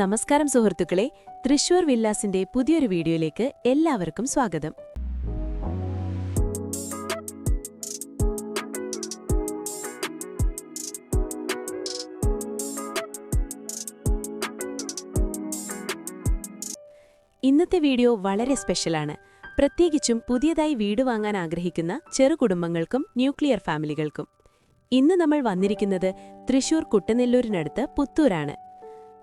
നമസ്കാരം സുഹൃത്തുക്കളെ തൃശൂർ വില്ലാസിന്റെ പുതിയൊരു വീഡിയോയിലേക്ക് എല്ലാവർക്കും സ്വാഗതം. ഇന്നത്തെ വീഡിയോ വളരെ സ്പെഷ്യലാണ്. പ്രത്യേകിച്ചും പുതിയതായി വീട് വാങ്ങാൻ ആഗ്രഹിക്കുന്ന ചെറു കുടുംബങ്ങൾക്കും ന്യൂക്ലിയർ ഫാമിലികൾക്കും. ഇന്ന് നമ്മൾ വന്നിരിക്കുന്നത് തൃശൂർ കുട്ടനെല്ലൂരിനടുത്ത് പുത്തൂരാണ്.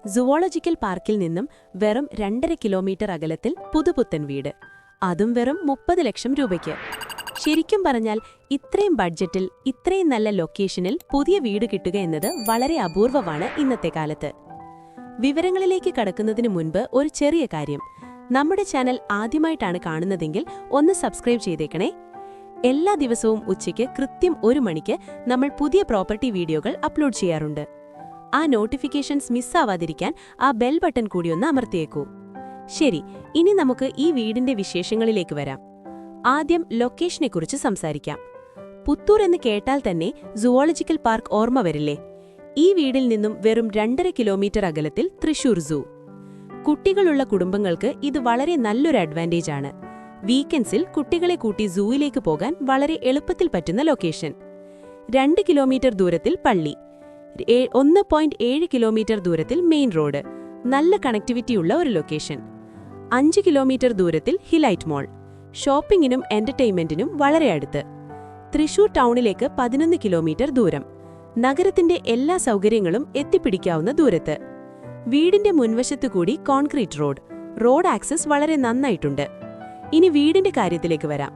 സുവോളജിക്കൽ പാർക്കിൽ നിന്നും വെറും രണ്ടര കിലോമീറ്റർ അകലത്തിൽ പുതുപുത്തൻ വീട്. അതും വെറും മുപ്പത് ലക്ഷം രൂപയ്ക്ക്. ശരിക്കും പറഞ്ഞാൽ ഇത്രയും ബഡ്ജറ്റിൽ ഇത്രയും നല്ല ലൊക്കേഷനിൽ പുതിയ വീട് കിട്ടുക എന്നത് വളരെ അപൂർവമാണ് ഇന്നത്തെ കാലത്ത്. വിവരങ്ങളിലേക്ക് കടക്കുന്നതിന് മുൻപ് ഒരു ചെറിയ കാര്യം. നമ്മുടെ ചാനൽ ആദ്യമായിട്ടാണ് കാണുന്നതെങ്കിൽ ഒന്ന് സബ്സ്ക്രൈബ് ചെയ്തേക്കണേ. എല്ലാ ദിവസവും ഉച്ചയ്ക്ക് കൃത്യം ഒരു മണിക്ക് നമ്മൾ പുതിയ പ്രോപ്പർട്ടി വീഡിയോകൾ അപ്ലോഡ് ചെയ്യാറുണ്ട്. ആ നോട്ടിഫിക്കേഷൻസ് മിസ്സാവാതിരിക്കാൻ ആ ബെൽ ബട്ടൺ കൂടി ഒന്ന് അമർത്തിയേക്കൂ. ശരി ഇനി നമുക്ക് ഈ വീടിന്റെ വിശേഷങ്ങളിലേക്ക് വരാം. ആദ്യം ലൊക്കേഷനെക്കുറിച്ച് സംസാരിക്കാം. പുത്തൂർ എന്ന് കേട്ടാൽ തന്നെ സുവോളജിക്കൽ പാർക്ക് ഓർമ്മ വരില്ലേ? ഈ വീടിൽ നിന്നും വെറും രണ്ടര കിലോമീറ്റർ അകലത്തിൽ തൃശൂർ സൂ. കുട്ടികളുള്ള കുടുംബങ്ങൾക്ക് ഇത് വളരെ നല്ലൊരു അഡ്വാന്റേജ് ആണ് വീക്കെൻഡ്സിൽ കുട്ടികളെ കൂട്ടി സൂയിലേക്ക് പോകാൻ വളരെ എളുപ്പത്തിൽ പറ്റുന്ന ലൊക്കേഷൻ. രണ്ട് കിലോമീറ്റർ ദൂരത്തിൽ പള്ളി. ഒന്ന് പോയിന്റ് ഏഴ് കിലോമീറ്റർ ദൂരത്തിൽ മെയിൻ റോഡ് നല്ല കണക്ടിവിറ്റിയുള്ള ഒരു ലൊക്കേഷൻ അഞ്ച് കിലോമീറ്റർ ദൂരത്തിൽ ഹിലൈറ്റ് മോൾ ഷോപ്പിംഗിനും എന്റർടൈൻമെന്റിനും വളരെ അടുത്ത്. തൃശൂർ ടൗണിലേക്ക് പതിനൊന്ന് കിലോമീറ്റർ ദൂരം. നഗരത്തിന്റെ എല്ലാ സൗകര്യങ്ങളും എത്തിപ്പിടിക്കാവുന്ന ദൂരത്ത്. വീടിന്റെ മുൻവശത്തു കൂടി കോൺക്രീറ്റ് റോഡ് റോഡ് ആക്സസ് വളരെ നന്നായിട്ടുണ്ട്. ഇനി വീടിന്റെ കാര്യത്തിലേക്ക് വരാം.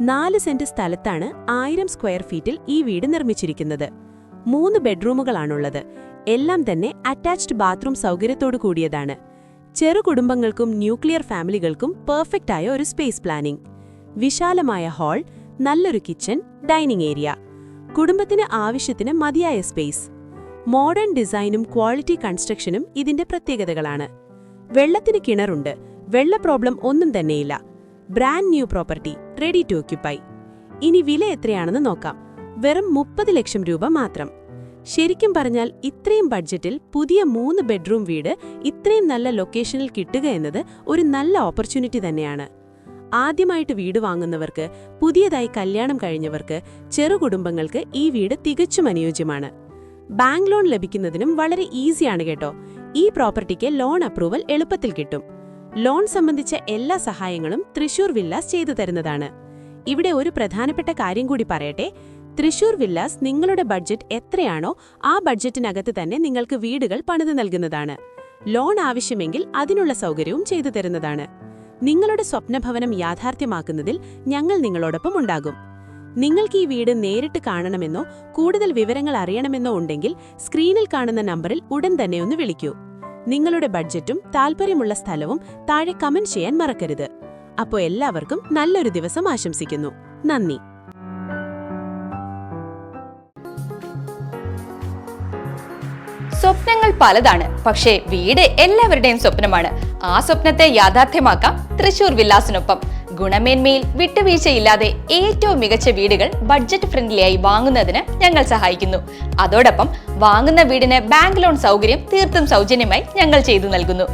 നാല് സെന്റ് സ്ഥലത്താണ് ആയിരം സ്ക്വയർ ഫീറ്റിൽ ഈ വീട് നിർമ്മിച്ചിരിക്കുന്നത്. മൂന്ന് ബെഡ്റൂമുകളാണുള്ളത്. എല്ലാം തന്നെ അറ്റാച്ച്ഡ് ബാത്റൂം സൗകര്യത്തോടു കൂടിയതാണ്. ചെറു കുടുംബങ്ങൾക്കും ന്യൂക്ലിയർ ഫാമിലികൾക്കും പെർഫെക്റ്റ് ആയ ഒരു സ്പേസ് പ്ലാനിംഗ്. വിശാലമായ ഹാൾ നല്ലൊരു കിച്ചൺ ഡൈനിങ് ഏരിയ. കുടുംബത്തിന് ആവശ്യത്തിന് മതിയായ സ്പേസ്. മോഡേൺ ഡിസൈനും ക്വാളിറ്റി കൺസ്ട്രക്ഷനും ഇതിന്റെ പ്രത്യേകതകളാണ്. വെള്ളത്തിന് കിണറുണ്ട്. വെള്ള പ്രോബ്ലം ഒന്നും തന്നെയില്ല. Brand new property ready to occupy. ഇനി വില എത്രയാണെന്ന് നോക്കാം. വെറും മുപ്പത് ലക്ഷം രൂപ മാത്രം. ശരിക്കും പറഞ്ഞാൽ ഇത്രയും ബഡ്ജറ്റിൽ പുതിയ മൂന്ന് ബെഡ്റൂം വീട് ഇത്രയും നല്ല ലൊക്കേഷനിൽ കിട്ടുക എന്നത് ഒരു നല്ല ഓപ്പർച്യൂണിറ്റി തന്നെയാണ്. ആദ്യമായിട്ട് വീട് വാങ്ങുന്നവർക്ക് പുതിയതായി കല്യാണം കഴിഞ്ഞവർക്ക് ചെറുകുടുംബങ്ങൾക്ക് ഈ വീട് തികച്ചും അനുയോജ്യമാണ്. ബാങ്ക് ലോൺ ലഭിക്കുന്നതിനും വളരെ ഈസിയാണ് കേട്ടോ. ഈ പ്രോപ്പർട്ടിക്ക് ലോൺ അപ്രൂവൽ എളുപ്പത്തിൽ കിട്ടും. ലോൺ സംബന്ധിച്ച എല്ലാ സഹായങ്ങളും തൃശൂർ വില്ലാസ് ചെയ്തു തരുന്നതാണ്. ഇവിടെ ഒരു പ്രധാനപ്പെട്ട കാര്യം കൂടി പറയട്ടെ. തൃശൂർ വില്ലാസ് നിങ്ങളുടെ ബഡ്ജറ്റ് എത്രയാണോ ആ ബഡ്ജറ്റിനകത്ത് തന്നെ നിങ്ങൾക്ക് വീടുകൾ പണിത് നൽകുന്നതാണ്. ലോൺ ആവശ്യമെങ്കിൽ അതിനുള്ള സൗകര്യവും ചെയ്തു തരുന്നതാണ്. നിങ്ങളുടെ സ്വപ്നഭവനം യാഥാർത്ഥ്യമാക്കുന്നതിൽ ഞങ്ങൾ നിങ്ങളോടൊപ്പം ഉണ്ടാകും. നിങ്ങൾക്ക് ഈ വീട് നേരിട്ട് കാണണമെന്നോ കൂടുതൽ വിവരങ്ങൾ അറിയണമെന്നോ ഉണ്ടെങ്കിൽ സ്ക്രീനിൽ കാണുന്ന നമ്പറിൽ ഉടൻ തന്നെ ഒന്ന് വിളിക്കൂ. നിങ്ങളുടെ ബഡ്ജറ്റും താൽപ്പര്യമുള്ള സ്ഥലവും താഴെ കമന്റ് ചെയ്യാൻ മറക്കരുത്. അപ്പോൾ എല്ലാവർക്കും നല്ലൊരു ദിവസം ആശംസിക്കുന്നു. നന്ദി. സ്വപ്നങ്ങൾ പലതാണ്. പക്ഷേ വീട് എല്ലാവരുടെയും സ്വപ്നമാണ്. ആ സ്വപ്നത്തെ യാഥാർത്ഥ്യമാക്കാം തൃശൂർ വില്ലാസിനൊപ്പം ഗുണമേന്മയിൽ വിട്ടുവീഴ്ചയില്ലാതെ ഏറ്റവും മികച്ച വീടുകൾ ബഡ്ജറ്റ് ഫ്രണ്ട്ലിയായി വാങ്ങുന്നതിന് ഞങ്ങൾ സഹായിക്കുന്നു. അതോടൊപ്പം വാങ്ങുന്ന വീടിന് ബാങ്ക് ലോൺ സൗകര്യം തീർത്തും സൗജന്യമായി ഞങ്ങൾ ചെയ്തു നൽകുന്നു.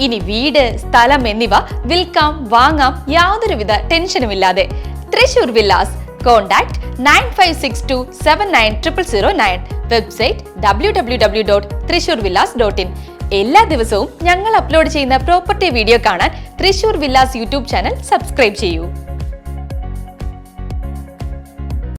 ഇനി വീട് സ്ഥലം എന്നിവ വിൽക്കാം വാങ്ങാം യാതൊരുവിധ ടെൻഷനുമില്ലാതെ Thrissur villas contact nine five six two seven nine triple zero nine website W W W dot Thrissur villas dot in എല്ലാ ദിവസവും ഞങ്ങൾ അപ്ലോഡ് ചെയ്യുന്ന പ്രോപ്പർട്ടി വീഡിയോ കാണാൻ Thrissur villas YouTube channel subscribe ചെയ്യൂ.